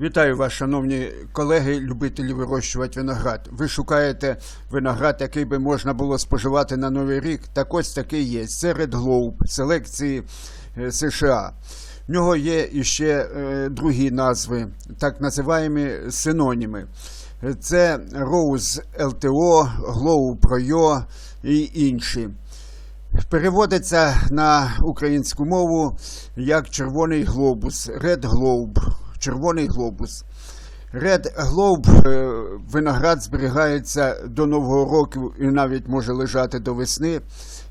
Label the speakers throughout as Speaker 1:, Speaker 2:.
Speaker 1: Вітаю вас, шановні колеги, любителі вирощувати виноград. Ви шукаєте виноград, який би можна було споживати на Новий рік. Так ось такий є. Red Globe селекції е, США. В нього є іще е, другі назви, так називаємо синоніми. Це Rose LTO, Glow Pro і інші. Переводиться на українську мову як червоний глобус, Red Globe, червоний глобус. Globe е, виноград зберігається до Нового року і навіть може лежати до весни,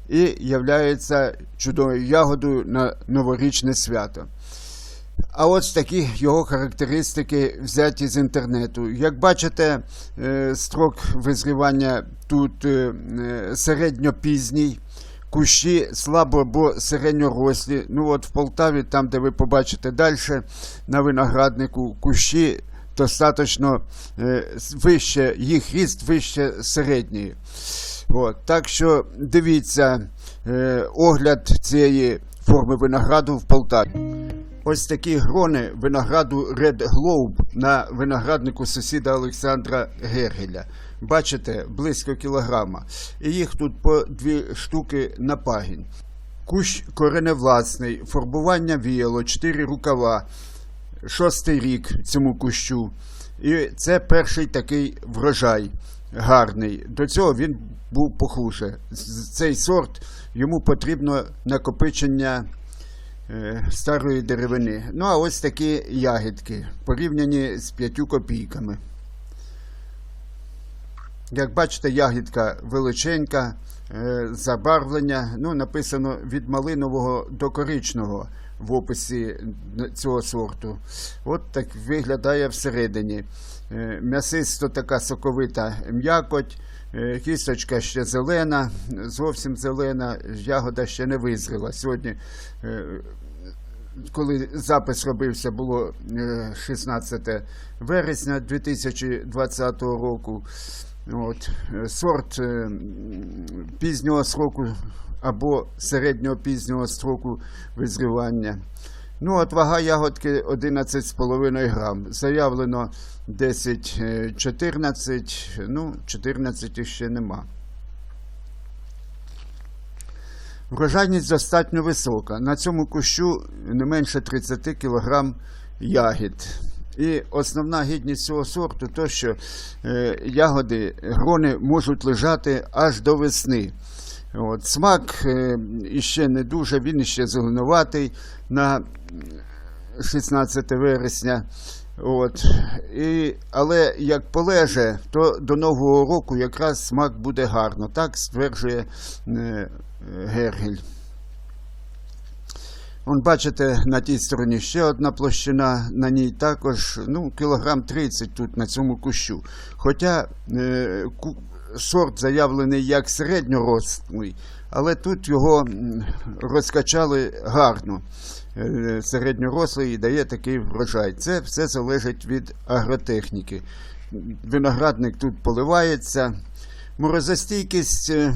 Speaker 1: і являється чудовою ягодою на новорічне свято. А ось такі його характеристики взяті з інтернету. Як бачите, е, строк визрівання тут е, е, середньопізній. Кущі слабо або середньорослі. Ну от в Полтаві, там, де ви побачите далі, на винограднику, кущі достатньо е, вище, їх ріст вище середньої. От, так що дивіться е, огляд цієї форми винограду в Полтаві. Ось такі грони винограду Red Globe на винограднику сусіда Олександра Гергеля. Бачите, близько кілограма. І їх тут по дві штуки на пагінь. Кущ кореневласний, фарбування віяло, чотири рукава, шостий рік цьому кущу. І це перший такий врожай гарний. До цього він був похуже. Цей сорт йому потрібно накопичення старої деревини. Ну, а ось такі ягідки, порівняні з 5 копійками. Як бачите, ягідка величенька, е, забарвлення, ну, написано від малинового до коричного в описі цього сорту. От так виглядає всередині. Е, М'ясисто така соковита м'якоть, е, кісточка ще зелена, зовсім зелена, ягода ще не визріла. Сьогодні е, коли запис робився, було е, 16 вересня 2020 року. От, е, сорт е, пізнього сроку або середнього пізнього строку визрівання. Ну, от вага ягодки 11,5 грам. Заявлено 10-14, ну, 14 ще нема. Врожайність достатньо висока. На цьому кущу не менше 30 кг ягід. І основна гідність цього сорту то, що е, ягоди, грони можуть лежати аж до весни. От, смак е, іще не дуже, він іще зеленуватий на 16 вересня. От. І, але як полеже, то до Нового року якраз смак буде гарно. Так стверджує е, Гергель. Вон, бачите, на тій стороні ще одна площина, на ній також ну, кілограм 30 тут на цьому кущу. Хоча е, сорт заявлений як середньорослий, але тут його розкачали гарно. Е, середньорослий і дає такий врожай. Це все залежить від агротехніки. Виноградник тут поливається. Морозостійкість е,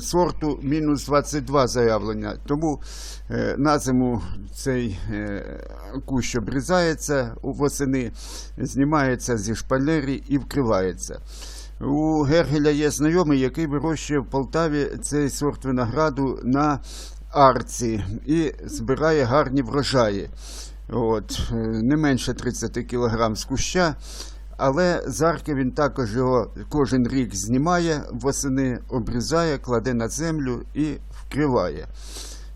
Speaker 1: сорту мінус 22 заявлення. Тому е, на зиму цей е, кущ обрізається у восени, знімається зі шпалери і вкривається. У Гергеля є знайомий, який вирощує в Полтаві цей сорт винограду на арці і збирає гарні врожаї. От, е, не менше 30 кг з куща. Але з арки він також його кожен рік знімає, восени обрізає, кладе на землю і вкриває.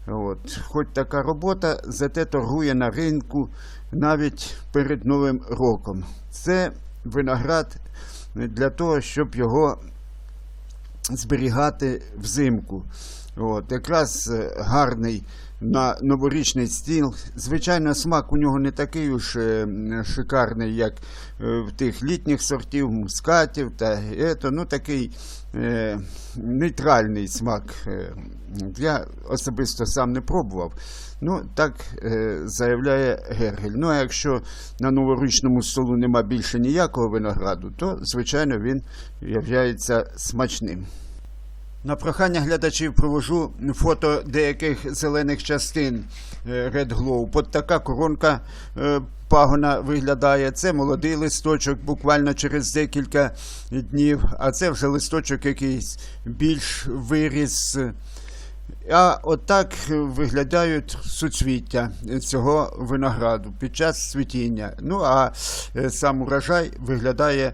Speaker 1: От. Хоч така робота, зате торгує на ринку навіть перед Новим роком. Це виноград для того, щоб його зберігати взимку. От, якраз е, гарний на новорічний стіл. Звичайно, смак у нього не такий уж е, шикарний, як е, в тих літніх сортів, мускатів та ето, ну такий е, нейтральний смак. Я особисто сам не пробував. Ну, так заявляє Гергель. Ну, а якщо на новорічному столу нема більше ніякого винограду, то, звичайно, він є смачним. На прохання глядачів провожу фото деяких зелених частин е, Red Glow. От така коронка е, пагона виглядає. Це молодий листочок, буквально через декілька днів, а це вже листочок якийсь більш виріс. А отак виглядають суцвіття цього винограду під час цвітіння. Ну а е, сам урожай виглядає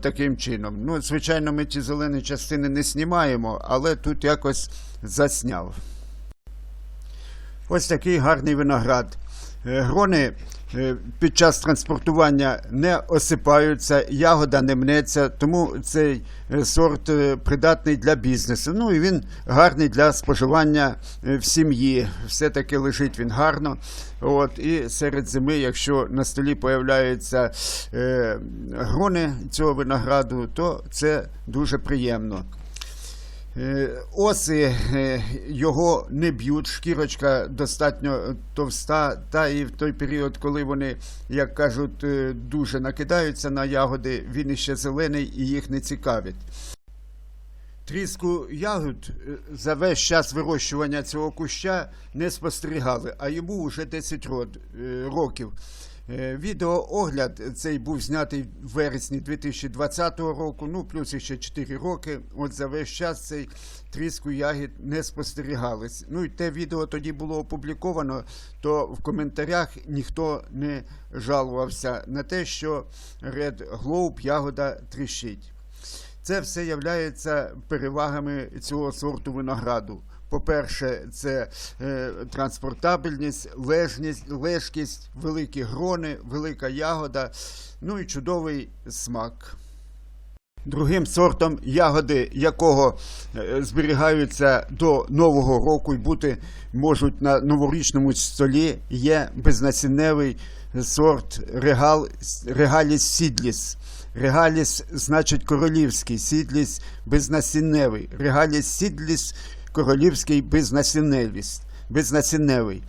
Speaker 1: таким чином. Ну, звичайно, ми ці зелені частини не знімаємо, але тут якось засняв. Ось такий гарний виноград. Е, Грони під час транспортування не осипаються, ягода не мнеться, тому цей е, сорт е, придатний для бізнесу. Ну і він гарний для споживання е, в сім'ї. Все-таки лежить він гарно. От, і серед зими, якщо на столі появляються е, грони цього винограду, то це дуже приємно. Е, Оси е, його не б'ють, шкірочка достатньо товста, та і в той період, коли вони, як кажуть, е, дуже накидаються на ягоди, він іще зелений і їх не цікавить. Тріску ягод е, за весь час вирощування цього куща не спостерігали, а йому вже 10 е, років. Е, Відеоогляд цей був знятий в вересні 2020 року, ну плюс ще 4 роки. От за весь час цей тріску ягід не спостерігались. Ну і те відео тоді було опубліковано, то в коментарях ніхто не жалувався на те, що Red Globe ягода тріщить. Це все являється перевагами цього сорту винограду. По-перше, це е, транспортабельність, лежність, лежкість, великі грони, велика ягода, ну і чудовий смак. Другим сортом ягоди, якого е, зберігаються до Нового року і бути можуть на новорічному столі, є безнасінневий сорт регал, регаліс сідліс. Регаліс значить королівський, сідліс безнасінневий. Регаліс сідліс королівський безнасінневий.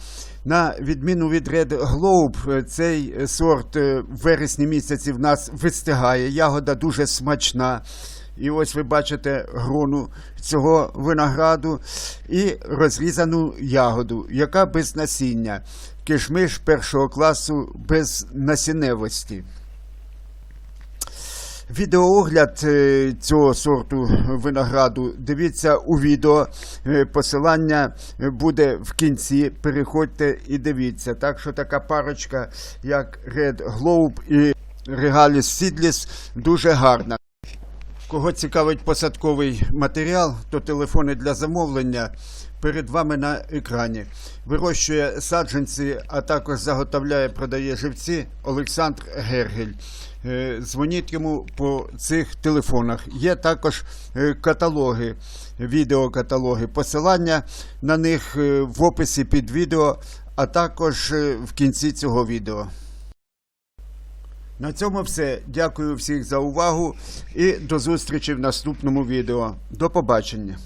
Speaker 1: На відміну від Red Globe, е, цей е, сорт е, в вересні місяці в нас вистигає. Ягода дуже смачна. І ось ви бачите грону цього винограду і розрізану ягоду, яка без насіння. Кишмиш першого класу без насінневості. Відеоогляд е, цього сорту винограду дивіться у відео. Е, Посилання е, буде в кінці. Переходьте і дивіться. Так що така парочка, як Red Globe і Regalis Seedless, дуже гарна. Кого цікавить посадковий матеріал, то телефони для замовлення перед вами на екрані. Вирощує саджанці, а також заготовляє, продає живці Олександр Гергель. Е, Дзвоніть йому по цих телефонах. Є також е, каталоги, відеокаталоги. Посилання на них е, в описі під відео, а також в кінці цього відео. На цьому все. Дякую всіх за увагу і до зустрічі в наступному відео. До побачення.